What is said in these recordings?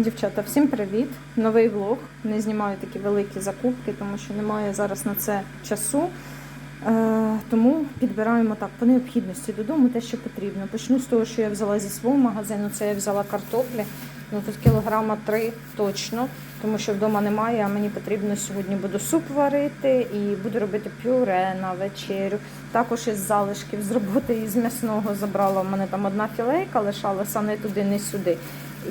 Дівчата, всім привіт! Новий влог. Не знімаю такі великі закупки, тому що немає зараз на це часу. Е, тому підбираємо так по необхідності додому те, що потрібно. Почну з того, що я взяла зі свого магазину. Це я взяла картоплі. Ну тут кілограма три точно, тому що вдома немає. А мені потрібно сьогодні буду суп варити і буду робити пюре на вечерю. Також із залишків з роботи із м'ясного забрала. У мене там одна філейка лишалася не туди, не сюди.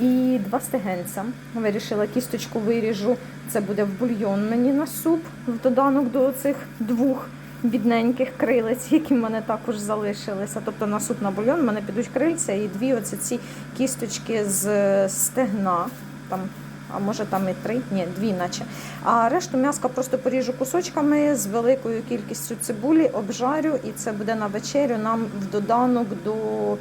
І два стегенця. Вирішила кісточку виріжу. Це буде в бульйон мені на суп, в доданок до цих двох бідненьких крилець, які в мене також залишилися. Тобто на суп на бульйон в мене підуть крильця і дві оці ці кісточки з стегна. Там, а може там і три, ні, дві наче. А решту м'яска просто поріжу кусочками з великою кількістю цибулі, обжарю, і це буде на вечерю нам в доданок до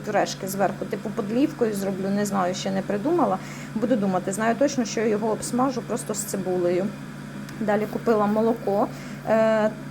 пюрешки зверху. Типу подлівкою зроблю, не знаю, ще не придумала. Буду думати. Знаю точно, що його обсмажу просто з цибулею. Далі купила молоко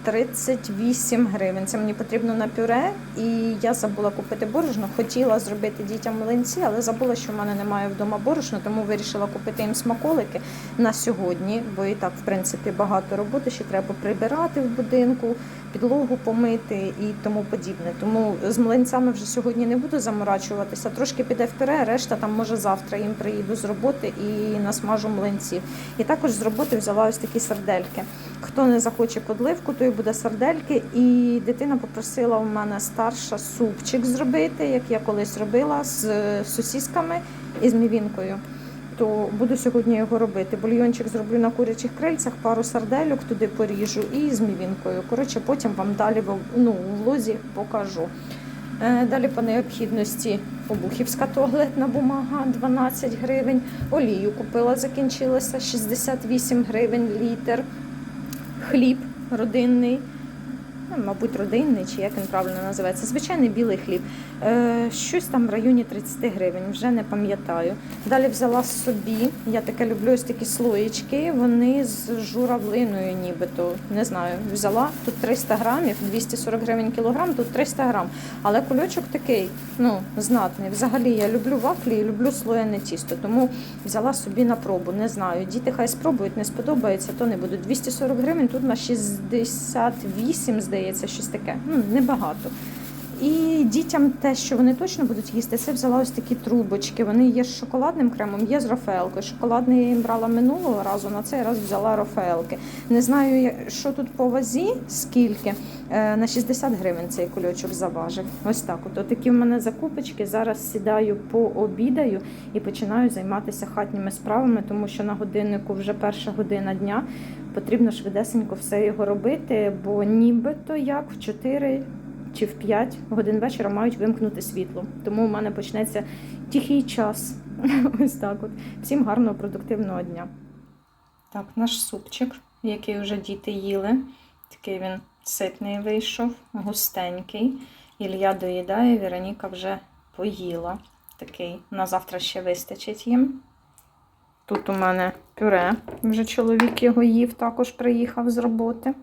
38 гривень. Це мені потрібно на пюре. І я забула купити борошно. Хотіла зробити дітям млинці, але забула, що в мене немає вдома борошна, тому вирішила купити їм смаколики на сьогодні, бо і так, в принципі, багато роботи. Ще треба прибирати в будинку, підлогу помити і тому подібне. Тому з млинцями вже сьогодні не буду заморачуватися. Трошки піде в пюре, решта там може завтра їм приїду з роботи і насмажу млинців. І також з роботи взяла ось такі сардельки. Хто не захоче подливку, той буде сардельки. І дитина попросила у мене старша супчик зробити, як я колись робила з сосісками і з мівінкою. То буду сьогодні його робити. Бульйончик зроблю на курячих крильцях, пару сардельок туди поріжу і з мівінкою. Коротше, потім вам далі ну, у влозі покажу. Е, Далі по необхідності обухівська туалетна бумага 12 гривень. Олію купила, закінчилася 68 гривень літр. Хліб родинний, ну, мабуть, родинний, чи як він правильно називається. Звичайний білий хліб. Е, щось там в районі 30 гривень, вже не пам'ятаю. Далі взяла собі, я таке люблю ось такі слоєчки, вони з журавлиною нібито. Не знаю, взяла тут 300 грамів, 240 гривень кілограм, тут 300 грам. Але кульочок такий, ну, знатний. Взагалі я люблю вафлі і люблю слоєне тісто, тому взяла собі на пробу. Не знаю. Діти хай спробують, не сподобається, то не буду. 240 гривень, тут на 68, здається, щось таке. Ну, небагато. І дітям те, що вони точно будуть їсти, це взяла ось такі трубочки. Вони є з шоколадним кремом, є з Рафаелкою. Шоколадний я їм брала минулого разу, на цей раз взяла Рафаелки. Не знаю, що тут по вазі, скільки. Е, На 60 гривень цей кульочок заважив. Ось так. От такі в мене закупочки. Зараз сідаю пообідаю і починаю займатися хатніми справами, тому що на годиннику вже перша година дня. Потрібно швидесенько все його робити, бо нібито як в 4 чи в 5 годин вечора мають вимкнути світло. Тому у мене почнеться тихий час. Ось так от. Всім гарного, продуктивного дня. Так, наш супчик, який вже діти їли. Такий він ситний вийшов, густенький. Ілля доїдає, Вероніка вже поїла. Такий на завтра ще вистачить їм. Тут у мене пюре. Вже чоловік його їв, також приїхав з роботи.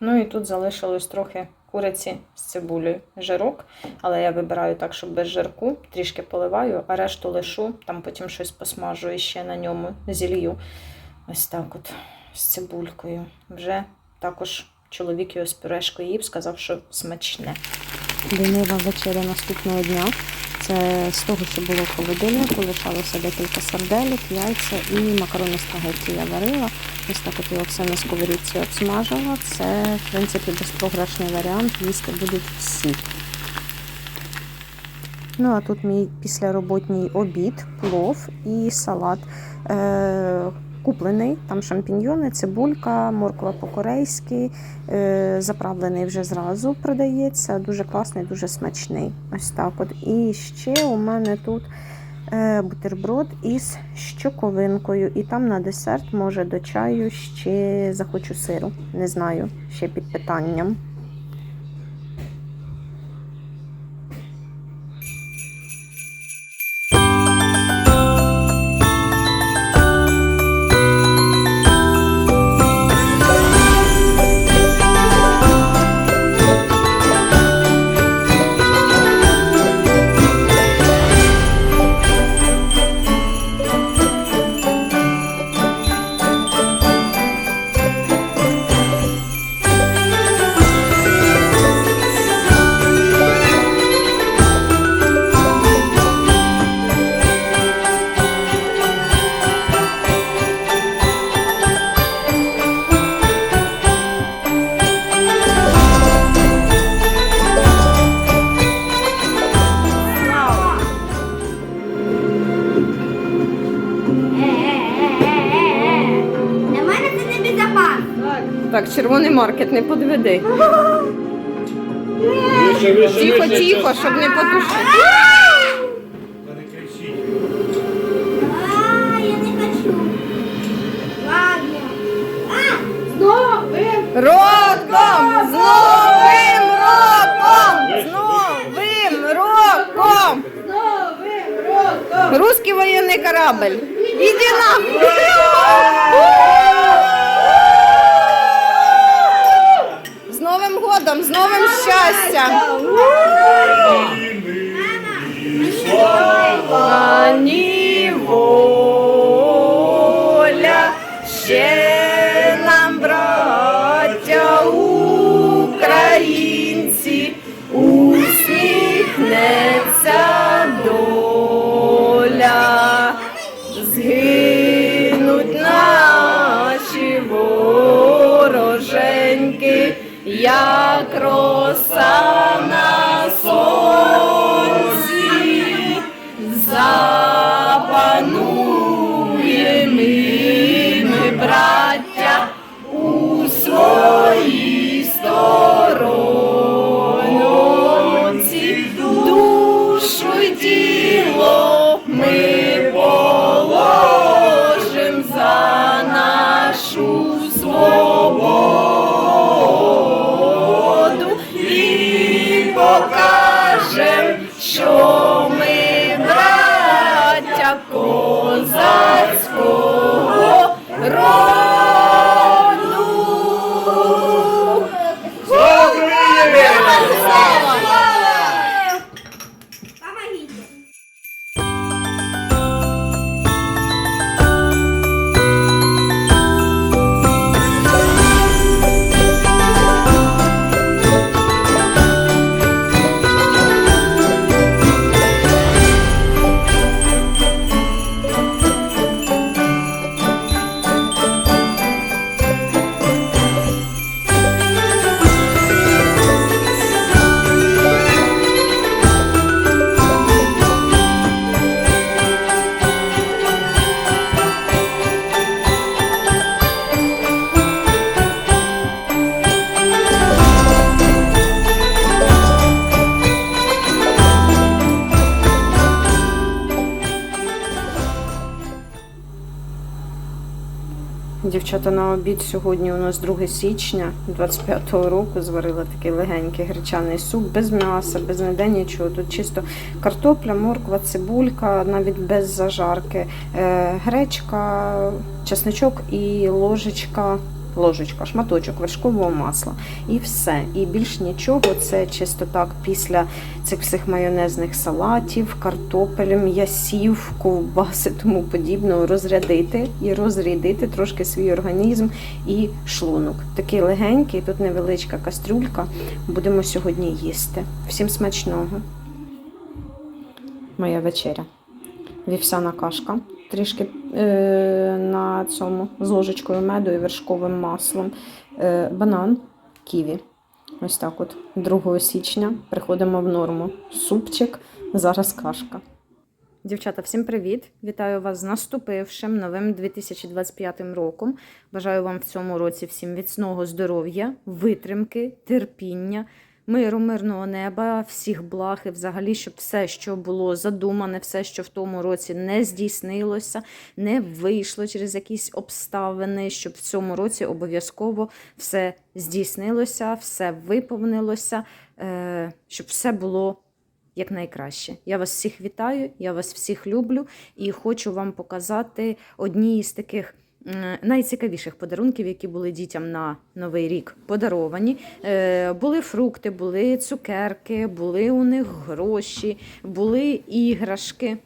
Ну і тут залишилось трохи куриці з цибулею. Жирок, але я вибираю так, щоб без жирку. Трішки поливаю, а решту лишу, там потім щось посмажу і ще на ньому зілью. Ось так от з цибулькою. Вже також чоловік його з пюрешкою їв, сказав, що смачне. Лінива вечеря наступного дня. Це з того, що було в холодильнику, лишалося декілька сарделек, яйця і макарони спагетті я варила. Ось так от його все на сковорідці обсмажила. Це, в принципі, безпрограшний варіант, їсти будуть всі. Ну, а тут мій післяроботній обід, плов і салат. Е- Куплений, там шампіньйони, цибулька, морква по-корейськи, е, заправлений вже зразу продається. Дуже класний, дуже смачний. Ось так от. І ще у мене тут бутерброд із щоковинкою. І там на десерт, може, до чаю ще захочу сиру. Не знаю, ще під питанням. Червоний маркет, не подведи. Тихо, тихо, щоб не потушити. Та не кричіть. А, я не хочу. Ладно. А, новым Роком! З Новим роком! З Новим роком! новым роком. Русский воєнний корабль. Іди нахуй! Новим з новим щастям! Слава воля, як роса Дівчата на обід сьогодні у нас 2 січня 25-го року зварила такий легенький гречаний суп без м'яса, без ніде нічого. Тут чисто картопля, морква, цибулька, навіть без зажарки, е, гречка, чесничок і ложечка. Ложечка, шматочок вершкового масла і все. І більш нічого. Це чисто так після цих всіх майонезних салатів, картопель, м'ясів, ковбаси, тому подібного розрядити і розрядити трошки свій організм і шлунок. Такий легенький, тут невеличка кастрюлька. Будемо сьогодні їсти. Всім смачного. Моя вечеря. Вівсяна кашка. Трішки е, на цьому з ложечкою меду і вершковим маслом. Е, банан, ківі. Ось так от 2 січня приходимо в норму. Супчик, зараз кашка. Дівчата, всім привіт! Вітаю вас з наступившим новим 2025 роком. Бажаю вам в цьому році всім міцного здоров'я, витримки, терпіння, миру, мирного неба, всіх благ і взагалі, щоб все, що було задумане, все, що в тому році не здійснилося, не вийшло через якісь обставини, щоб в цьому році обов'язково все здійснилося, все виповнилося, е, щоб все було як найкраще. Я вас всіх вітаю, я вас всіх люблю і хочу вам показати одні із таких. Найцікавіших подарунків, які були дітям на Новий рік подаровані. Е, були фрукти, були цукерки, були у них гроші, були іграшки.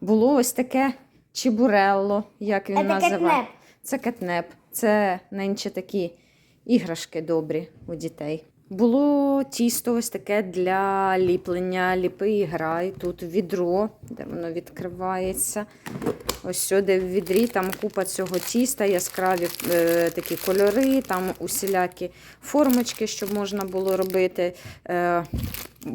Було ось таке чебурелло, як він Це називає. Це кетнеп. Це нинче такі іграшки добрі у дітей. Було тісто ось таке для ліплення, ліпи і грай. Тут відро, де воно відкривається. Ось сюди в відрі там купа цього тіста, яскраві е, такі кольори, там усілякі формочки, щоб можна було робити. Е,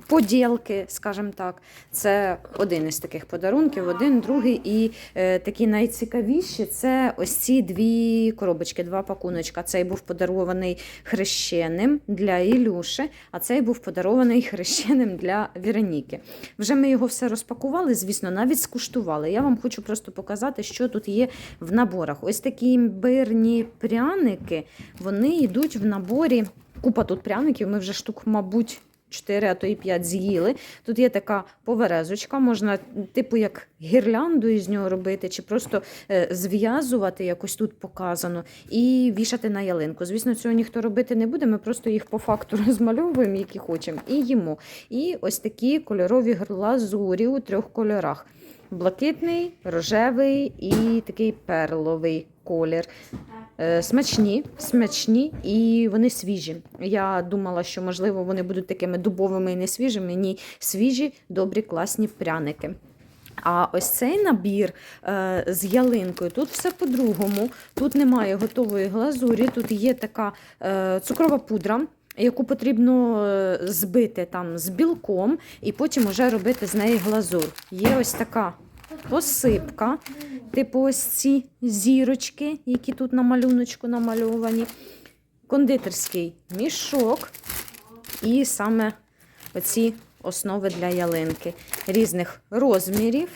поділки, скажімо так. Це один із таких подарунків, один, другий. І е, такі найцікавіші це ось ці дві коробочки, два пакуночка. Цей був подарований хрещеним для Ілюші, а цей був подарований хрещеним для Вероніки. Вже ми його все розпакували, звісно, навіть скуштували. Я вам хочу просто показати, що тут є в наборах. Ось такі імбирні пряники, вони йдуть в наборі. Купа тут пряників, ми вже штук, мабуть. 4, а то і 5 з'їли. Тут є така поверезочка, можна типу як гірлянду із нього робити, чи просто е, зв'язувати, якось тут показано, і вішати на ялинку. Звісно, цього ніхто робити не буде. Ми просто їх по факту розмальовуємо, які хочемо, і їмо. І ось такі кольорові глазурі у трьох кольорах: блакитний, рожевий і такий перловий колір. Е, Смачні, смачні і вони свіжі. Я думала, що можливо вони будуть такими дубовими і не свіжими. Ні, свіжі, добрі, класні пряники. А ось цей набір е, з ялинкою, тут все по-другому. Тут немає готової глазурі, тут є така е, цукрова пудра. Яку потрібно е, збити там з білком і потім вже робити з неї глазур. Є ось така посипка, типу ось ці зірочки, які тут на малюночку намальовані, кондитерський мішок і саме оці основи для ялинки різних розмірів.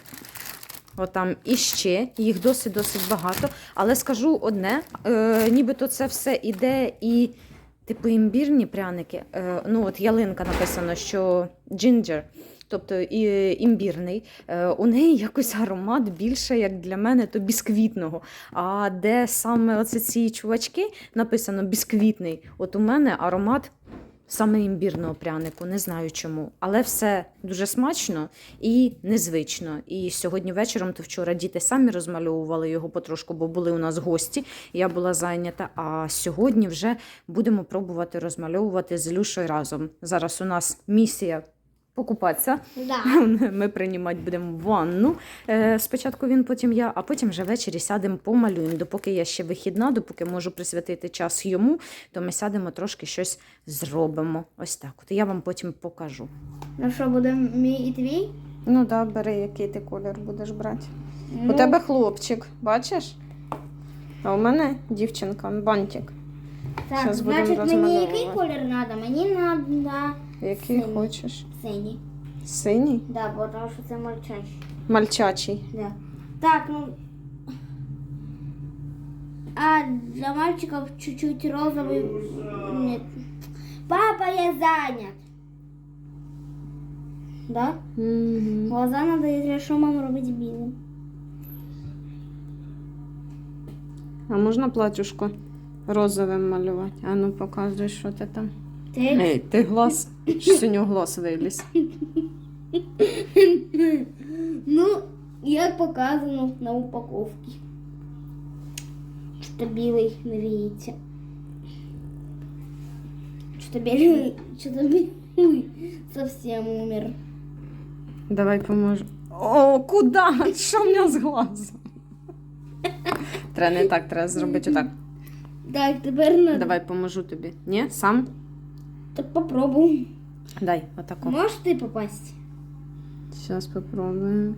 Отам іще, їх досить-досить багато. Але скажу одне: е, нібито це все іде і, типу, імбірні пряники. Е, ну, от ялинка написано, що ginger, тобто і, імбірний. Е, у неї якось аромат більше, як для мене, то бісквітного. А де саме оце ці чувачки написано бісквітний, от у мене аромат саме імбірного прянику, не знаю чому. Але все дуже смачно і незвично. І сьогодні вечором, то вчора діти самі розмальовували його потрошку, бо були у нас гості. Я була зайнята. А сьогодні вже будемо пробувати розмальовувати з Люшою разом. Зараз у нас місія. Покупатися. Да. Ми приймати будемо ванну. Е, Спочатку він, потім я, а потім вже ввечері сядемо помалюємо. Допоки я ще вихідна, допоки можу присвятити час йому, то ми сядемо трошки щось зробимо. Ось так. От я вам потім покажу. Ну що, буде мій і твій? Ну так, бери, який ти колір будеш брати. Ну, У тебе хлопчик, бачиш? А у мене дівчинка, бантик. Так, щас значить, мені який колір треба? Мені треба Який Синій. хочеш. синій. Синій? Да, бо тому що це мальчачий. Мальчачий. Да. Так, ну. А для мальчиков чуть-чуть розовый. Нет. Папа, я занят. Да? Угу. Глаза надо, если что, маму робити білим. А можна платюшку розовим малювати? А ну показуй, що ти там. Ей, ти глаз. Щось у нього глаз виліз. Ну, як показано на упаковці. Що білий не віється. Що білий, що білий совсем умер. Давай поможу. О, куди? Що в мене з глазом? Треба не так, треба зробити отак. Так, тепер надо. Давай поможу тобі. Ні, сам? Так попробуй. Дай, отако. Можеш ти попасть? Зараз попробуємо.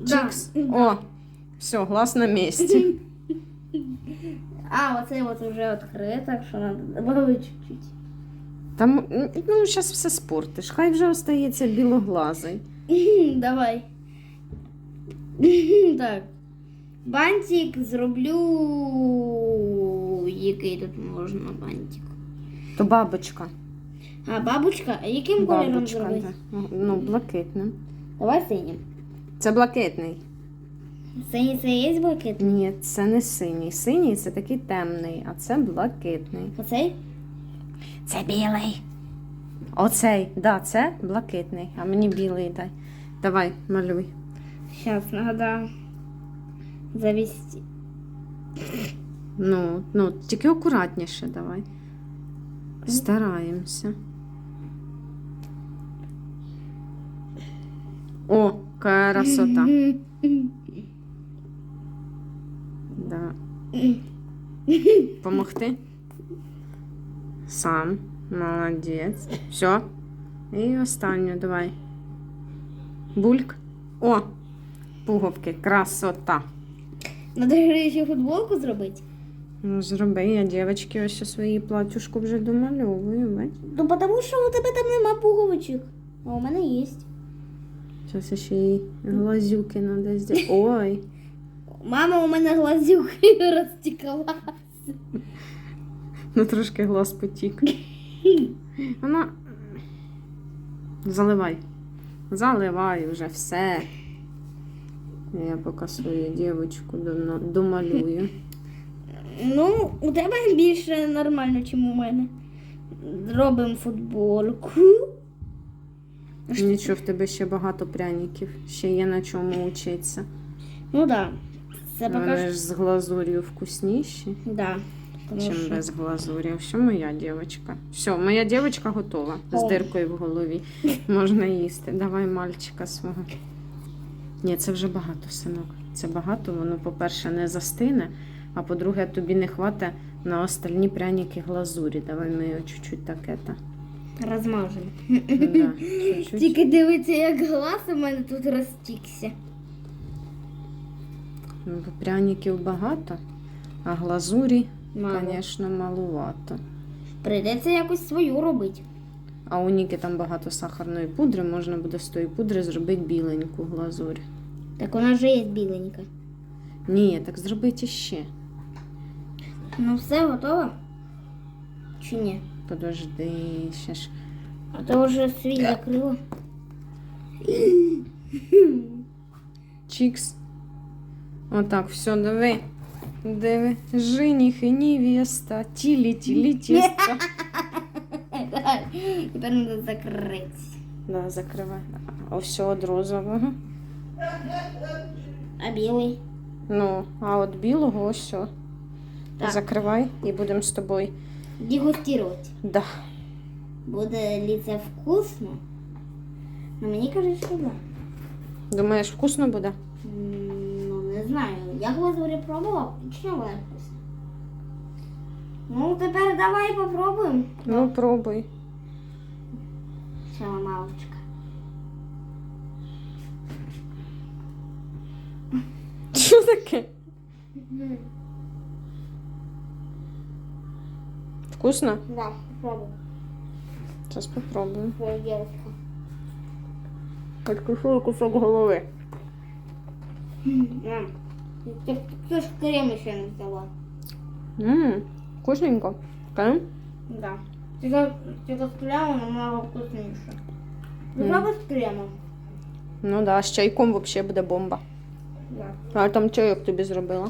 Да. Чикс. О, все, глаз на місці. А, оце от уже відкрито, так що треба добавити чуть-чуть. Там, ну, зараз все спортиш. Хай вже остається білоглазий. Давай. так. Бантик зроблю. Який тут можна бантик? То бабочка. А, бабочка? А яким кольором Бабочка, зробити? так. Ну, блакитним. Давай синім. Це блакитний. Синій це є блакитний? Ні, це не синій. Синій це такий темний, а це блакитний. Оцей? Це білий. Оцей, да, це блакитний, а мені білий дай. Давай, малюй. Зараз нагадаю. Завести. Ну, ну, тільки акуратніше давай. Стараємося. Красота. Да. Помогти? Сам. Молодець. Все. І останню давай. Бульк. О! Пуговки, красота. Надо ще футболку зробити. Ну, зроби, я дівчатки ось свої платюшку вже домальовую. Ну, тому що у тебе там нема пуговичок. А у мене є. Зараз ще й глазюки надо зробити. Ой. Мама у мене глазюки розтікала. Ну трошки глаз потік. Вона. Заливай. Заливай вже все. Я поки свою дівчинку домалюю. Ну, у тебе більше нормально, ніж у мене. Робимо футболку. Нічого, в тебе ще багато пряників. Ще є на чому вчитися. Ну так. Да. Це Вони поки ж з глазур'ю вкусніші, Да. Тому ніж що... без глазурі. Все, моя дівчинка. Все, моя дівчинка готова. З диркою в голові. Можна їсти. Давай мальчика свого. Ні, це вже багато, синок. Це багато, воно, по-перше, не застине, а по-друге, тобі не хватить на остальні пряники глазурі. Давай ми його чуть-чуть так это. Розмажемо. Да, чуть-чуть. Тільки дивиться, як глаз у мене тут розтікся. Ну, Пряників багато, а глазурі, Мало. звісно, малувато. Прийдеться якось свою робити. А у Ніки там багато сахарної пудри, можна буде з тої пудри зробити біленьку глазурь. Так у нас же є біленька. Ні, так зробіть іще. Ну все, готово? Чи ні? Подожди, ще ж. А то вже свій закрила. Чікс. Отак, все, диви. Диви. Жених і невеста. Тілі, тілі, тіста. Тепер треба закрити. Да, закривай. А все від розового. А білий? Ну, а от білого ось все. Так. Закривай і будемо з тобою. Дегустувати. Да. Буде ли це вкусно? Ну, мені кажуть, що да. Думаєш, вкусно буде? М, Ну, не знаю. Я глазурі пробував, точно вона вкусна. Ну, тепер давай попробуємо. Ну, пробуй. Ще мамочка. Що таке? Вкусно? Да, попробуй. Твоя девочка. Откушу кусок. Мам, ти, ти крем ще не взяла. Ммм, вкусненько. Так? Да. Тільки з кремом намного вкусніше. Попробуй з кремом. Ну да, з чайком взагалі буде бомба. Да. А там чайок тобі зробила.